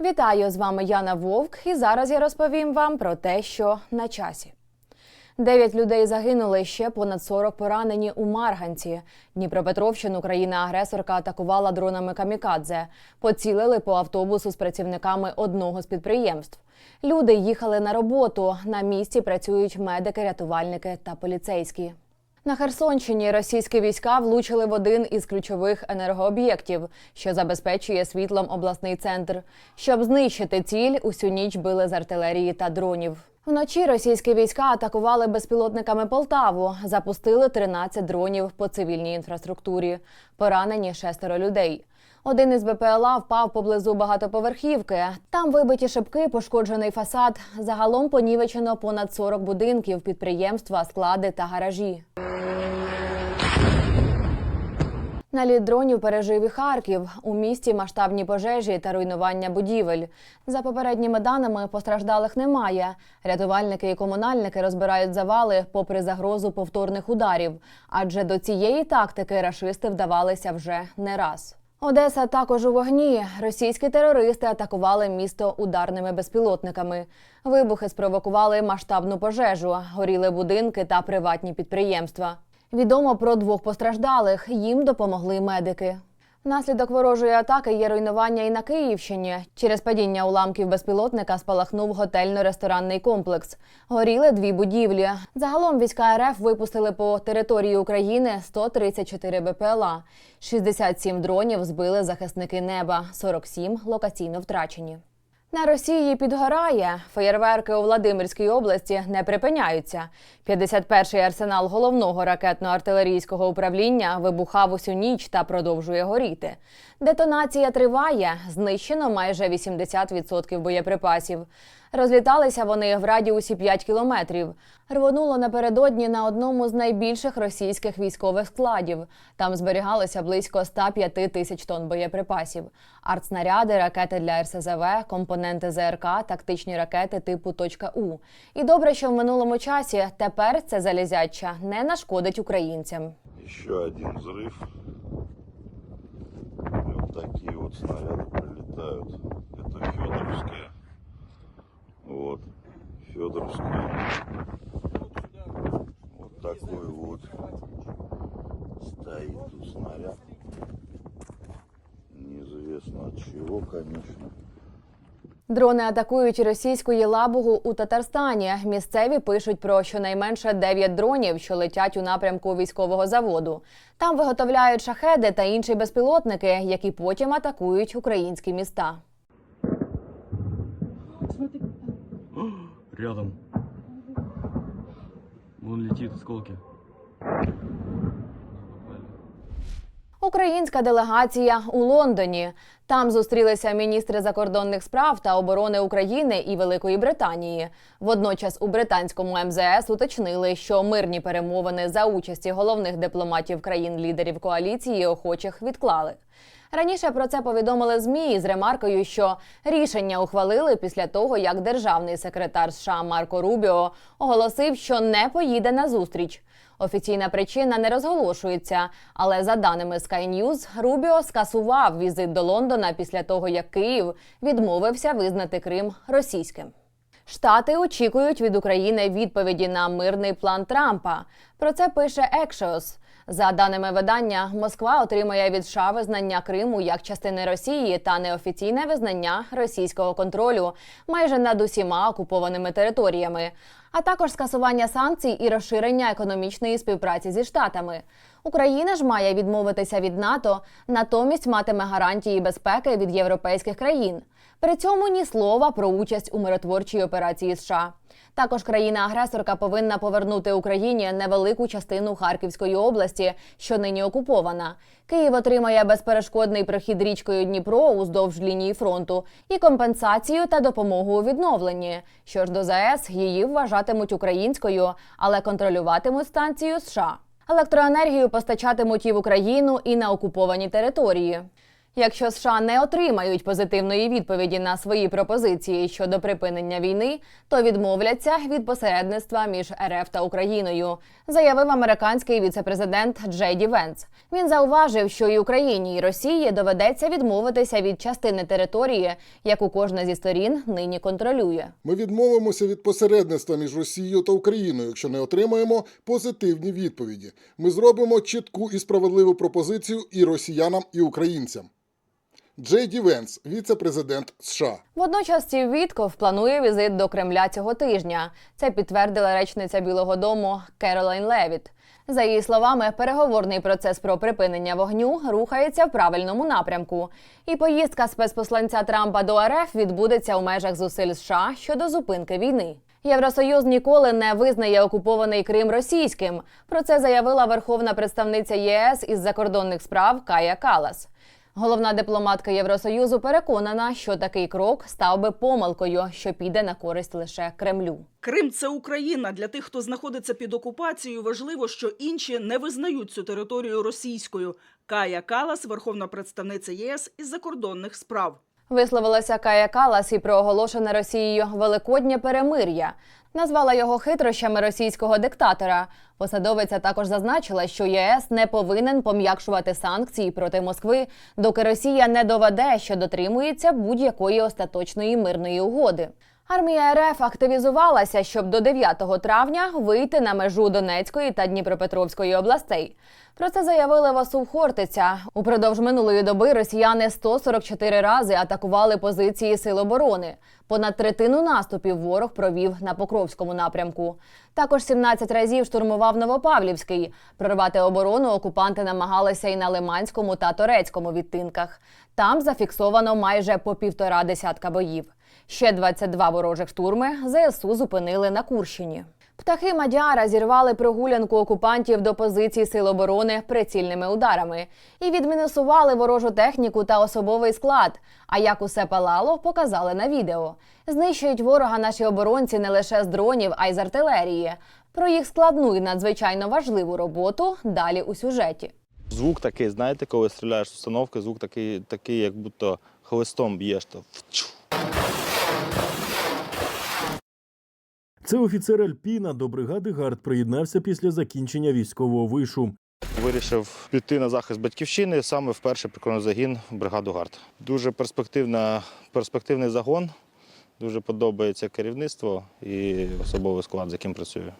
Вітаю з вами Яна Вовк, і зараз я розповім вам про те, що на часі. Дев'ять людей загинули, ще понад 40 поранені у Марганці. Дніпропетровщину країна-агресорка атакувала дронами камікадзе. Поцілили по автобусу з працівниками одного з підприємств. Люди їхали на роботу. На місці працюють медики, рятувальники та поліцейські. На Херсонщині російські війська влучили в один із ключових енергооб'єктів, що забезпечує світлом обласний центр. Щоб знищити ціль, усю ніч били з артилерії та дронів. Вночі російські війська атакували безпілотниками Полтаву, запустили 13 дронів по цивільній інфраструктурі. Поранені шестеро людей. Один із БПЛА впав поблизу багатоповерхівки. Там вибиті шибки, пошкоджений фасад. Загалом понівечено понад 40 будинків, підприємства, склади та гаражі. Наліт дронів пережив і Харків. У місті масштабні пожежі та руйнування будівель. За попередніми даними постраждалих немає. Рятувальники і комунальники розбирають завали попри загрозу повторних ударів. Адже до цієї тактики рашисти вдавалися вже не раз. Одеса також у вогні. Російські терористи атакували місто ударними безпілотниками. Вибухи спровокували масштабну пожежу, горіли будинки та приватні підприємства. Відомо про двох постраждалих. Їм допомогли медики. Внаслідок ворожої атаки є руйнування і на Київщині. Через падіння уламків безпілотника спалахнув готельно-ресторанний комплекс. Горіли дві будівлі. Загалом війська РФ випустили по території України 134 БПЛА. 67 дронів збили захисники неба, 47 локаційно втрачені. На Росії підгорає. Феєрверки у Владимирській області не припиняються. 51-й арсенал головного ракетно-артилерійського управління вибухав усю ніч та продовжує горіти. Детонація триває. Знищено майже 80% боєприпасів. Розліталися вони в радіусі 5 кілометрів. Рвонуло напередодні на одному з найбільших російських військових складів. Там зберігалося близько 105 тисяч тонн боєприпасів. Артснаряди, ракети для РСЗВ, компоненти ЗРК, тактичні ракети типу «Точка-У». І добре, що в минулому часі тепер це залізяча не нашкодить українцям. Еще один взрыв. Такие вот снаряды прилетают. Это Федоровская. Вот. Федоровская. Вот такой вот стоит тут снаряд. Неизвестно от чего, конечно. Дрони атакують російську Єлабугу у Татарстані. Місцеві пишуть про щонайменше 9 дронів, що летять у напрямку військового заводу. Там виготовляють шахеди та інші безпілотники, які потім атакують українські міста. Рядом. Вон летит осколки. Українська делегація у Лондоні. Там зустрілися міністри закордонних справ та оборони України і Великої Британії. Водночас у британському МЗС уточнили, що мирні перемовини за участі головних дипломатів країн-лідерів коаліції охочих відклали. Раніше про це повідомили змі з ремаркою, що рішення ухвалили після того, як державний секретар США Марко Рубіо оголосив, що не поїде на зустріч. Офіційна причина не розголошується, але за даними Sky News, Рубіо скасував візит до Лондона після того, як Київ відмовився визнати Крим російським. Штати очікують від України відповіді на мирний план Трампа. Про це пише Axios. За даними видання, Москва отримає від США визнання Криму як частини Росії та неофіційне визнання російського контролю майже над усіма окупованими територіями, а також скасування санкцій і розширення економічної співпраці зі штатами. Україна ж має відмовитися від НАТО, натомість матиме гарантії безпеки від європейських країн. При цьому ні слова про участь у миротворчій операції США. Також країна-агресорка повинна повернути Україні невелику частину Харківської області, що нині окупована. Київ отримає безперешкодний прохід річкою Дніпро уздовж лінії фронту і компенсацію та допомогу у відновленні. Що ж до ЗАЕС, її вважатимуть українською, але контролюватимуть станцію США. Електроенергію постачатимуть і в Україну, і на окуповані території. Якщо США не отримають позитивної відповіді на свої пропозиції щодо припинення війни, то відмовляться від посередництва між РФ та Україною, заявив американський віцепрезидент Джей Ді Венс. Він зауважив, що і Україні, і Росії доведеться відмовитися від частини території, яку кожна зі сторін нині контролює. Ми відмовимося від посередництва між Росією та Україною, якщо не отримаємо позитивні відповіді. Ми зробимо чітку і справедливу пропозицію і росіянам, і українцям. Джей Ді Венс, віце-президент США. Водночас Стів Вітков планує візит до Кремля цього тижня. Це підтвердила речниця Білого Дому Керолайн Левіт. За її словами, переговорний процес про припинення вогню рухається в правильному напрямку, і поїздка спецпосланця Трампа до РФ відбудеться у межах зусиль США щодо зупинки війни. Євросоюз ніколи не визнає окупований Крим російським. Про це заявила верховна представниця ЄС із закордонних справ Кая Калас. Головна дипломатка Євросоюзу переконана, що такий крок став би помилкою, що піде на користь лише Кремлю. Крим це Україна. Для тих, хто знаходиться під окупацією, важливо, що інші не визнають цю територію російською. Кая Калас, верховна представниця ЄС із закордонних справ. Висловилася Кая Калас і про оголошене Росією Великоднє перемир'я. Назвала його хитрощами російського диктатора. Посадовиця також зазначила, що єС не повинен пом'якшувати санкції проти Москви, доки Росія не доведе, що дотримується будь-якої остаточної мирної угоди. Армія РФ активізувалася, щоб до 9 травня вийти на межу Донецької та Дніпропетровської областей. Про це заявили в ОСУ Хортиця. Упродовж минулої доби росіяни 144 рази атакували позиції сил оборони. Понад третину наступів ворог провів на Покровському напрямку. Також 17 разів штурмував Новопавлівський. Прорвати оборону окупанти намагалися і на Лиманському та Торецькому відтинках. Там зафіксовано майже по півтора десятка боїв. Ще 22 ворожих штурми ЗСУ зупинили на Курщині. Птахи Мадяра зірвали прогулянку окупантів до позицій сил оборони прицільними ударами і відмінусували ворожу техніку та особовий склад. А як усе палало, показали на відео. Знищують ворога наші оборонці не лише з дронів, а й з артилерії. Про їх складну і надзвичайно важливу роботу далі у сюжеті. Звук такий, знаєте, коли стріляєш з установки, звук такий, такий як будто хлистом б'єш. То Це офіцер Альпіна до бригади ГАРД приєднався після закінчення військового вишу. Вирішив піти на захист батьківщини саме вперше прикордонний загін бригаду ГАРД. Дуже перспективна, перспективний загон. Дуже подобається керівництво і особовий склад, з яким працюю.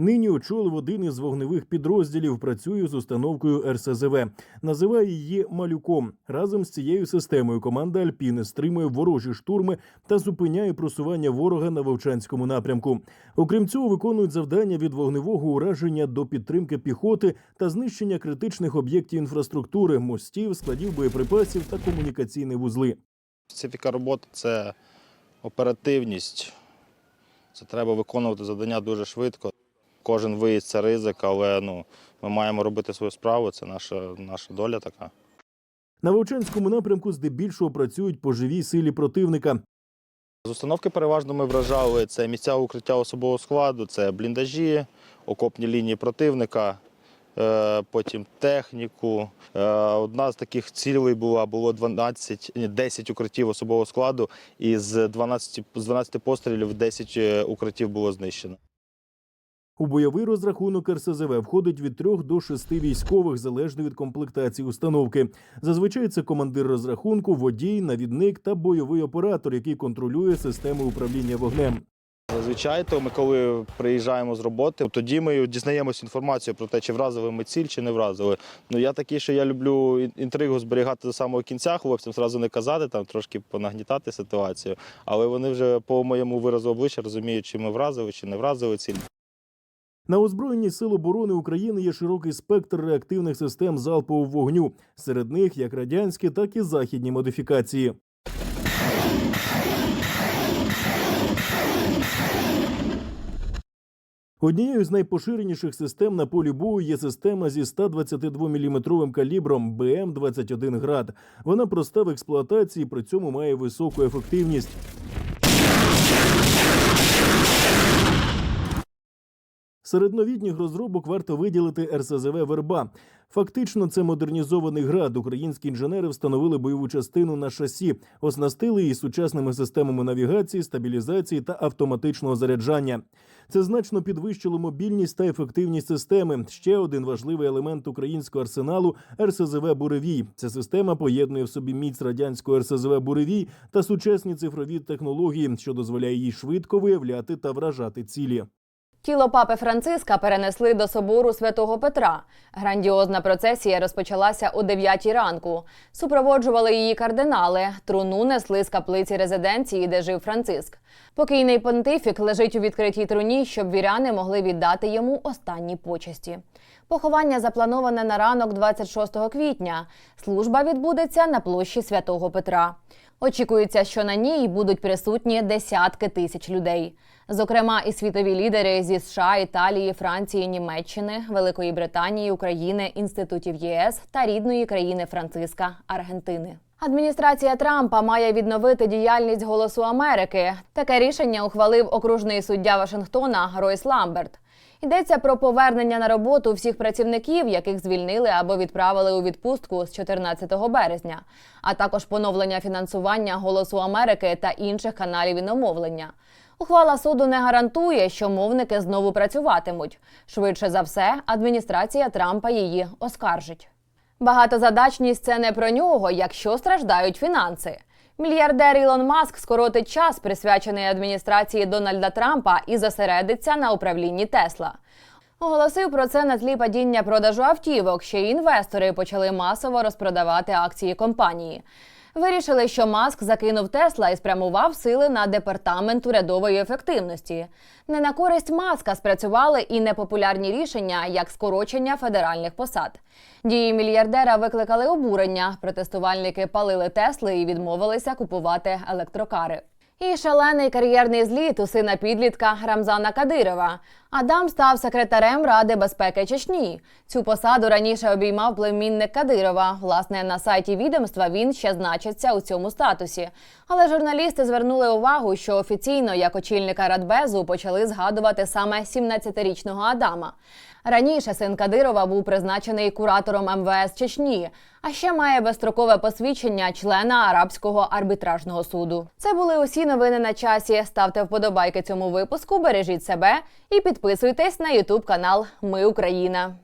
Нині очолив один із вогневих підрозділів. Працює з установкою РСЗВ. Називає її малюком. Разом з цією системою команда Альпіни стримує ворожі штурми та зупиняє просування ворога на Вовчанському напрямку. Окрім цього, виконують завдання від вогневого ураження до підтримки піхоти та знищення критичних об'єктів інфраструктури, мостів, складів боєприпасів та комунікаційні вузли. Специфіка роботи це оперативність. Це треба виконувати завдання дуже швидко. Кожен виїзд це ризик, але ну, ми маємо робити свою справу. Це наша, наша доля така. На Вовчанському напрямку здебільшого працюють по живій силі противника. З установки переважно ми вражали це місця укриття особового складу, це бліндажі, окопні лінії противника, е, потім техніку. Е, Одна з таких цілей була було 12, 10 укриттів особового складу, і з 12, з 12 пострілів 10 е, укриттів було знищено. У бойовий розрахунок РСЗВ входить від трьох до шести військових, залежно від комплектації установки. Зазвичай це командир розрахунку, водій, навідник та бойовий оператор, який контролює систему управління вогнем. Зазвичай, то ми коли приїжджаємо з роботи, тоді ми дізнаємося інформацію про те, чи вразили ми ціль, чи не вразили. Ну я такий, що я люблю інтригу зберігати до самого кінця, хлопцям зразу не казати, там трошки понагнітати ситуацію. Але вони вже по моєму виразу обличчя розуміють, чи ми вразили, чи не вразили ціль. На озброєнні сил оборони України є широкий спектр реактивних систем залпового вогню. Серед них як радянські, так і західні модифікації. Однією з найпоширеніших систем на полі бою є система зі 122-мм калібром БМ-21 град. Вона проста в експлуатації, при цьому має високу ефективність. Серед новітніх розробок варто виділити РСЗВ Верба. Фактично, це модернізований град. Українські інженери встановили бойову частину на шасі, оснастили її сучасними системами навігації, стабілізації та автоматичного заряджання. Це значно підвищило мобільність та ефективність системи. Ще один важливий елемент українського арсеналу РСЗВ Буревій. Ця система поєднує в собі міць радянського РСЗВ Буревій та сучасні цифрові технології, що дозволяє їй швидко виявляти та вражати цілі. Тіло папи Франциска перенесли до собору святого Петра. Грандіозна процесія розпочалася о 9 ранку. Супроводжували її кардинали. Труну несли з каплиці резиденції, де жив Франциск. Покійний понтифік лежить у відкритій труні, щоб віряни могли віддати йому останні почесті. Поховання заплановане на ранок 26 квітня. Служба відбудеться на площі святого Петра. Очікується, що на ній будуть присутні десятки тисяч людей. Зокрема, і світові лідери зі США, Італії, Франції, Німеччини, Великої Британії, України, інститутів ЄС та рідної країни Франциска Аргентини. Адміністрація Трампа має відновити діяльність Голосу Америки. Таке рішення ухвалив окружний суддя Вашингтона Ройс Ламберт. Йдеться про повернення на роботу всіх працівників, яких звільнили або відправили у відпустку з 14 березня, а також поновлення фінансування Голосу Америки та інших каналів іномовлення. Ухвала суду не гарантує, що мовники знову працюватимуть. Швидше за все, адміністрація Трампа її оскаржить. Багатозадачність це не про нього, якщо страждають фінанси. Мільярдер Ілон Маск скоротить час, присвячений адміністрації Дональда Трампа, і зосередиться на управлінні Тесла. Оголосив про це на тлі падіння продажу автівок. Ще й інвестори почали масово розпродавати акції компанії. Вирішили, що Маск закинув Тесла і спрямував сили на департамент урядової ефективності. Не на користь Маска спрацювали і непопулярні рішення, як скорочення федеральних посад. Дії мільярдера викликали обурення. Протестувальники палили Тесли і відмовилися купувати електрокари. І шалений кар'єрний зліт у сина підлітка Рамзана Кадирова. Адам став секретарем Ради безпеки Чечні. Цю посаду раніше обіймав племінник Кадирова. Власне, на сайті відомства він ще значиться у цьому статусі. Але журналісти звернули увагу, що офіційно як очільника Радбезу почали згадувати саме 17-річного Адама. Раніше син Кадирова був призначений куратором МВС Чечні, а ще має безстрокове посвідчення члена арабського арбітражного суду. Це були усі новини на часі. Ставте вподобайки цьому випуску, бережіть себе і підписуйтесь на Ютуб канал Ми Україна.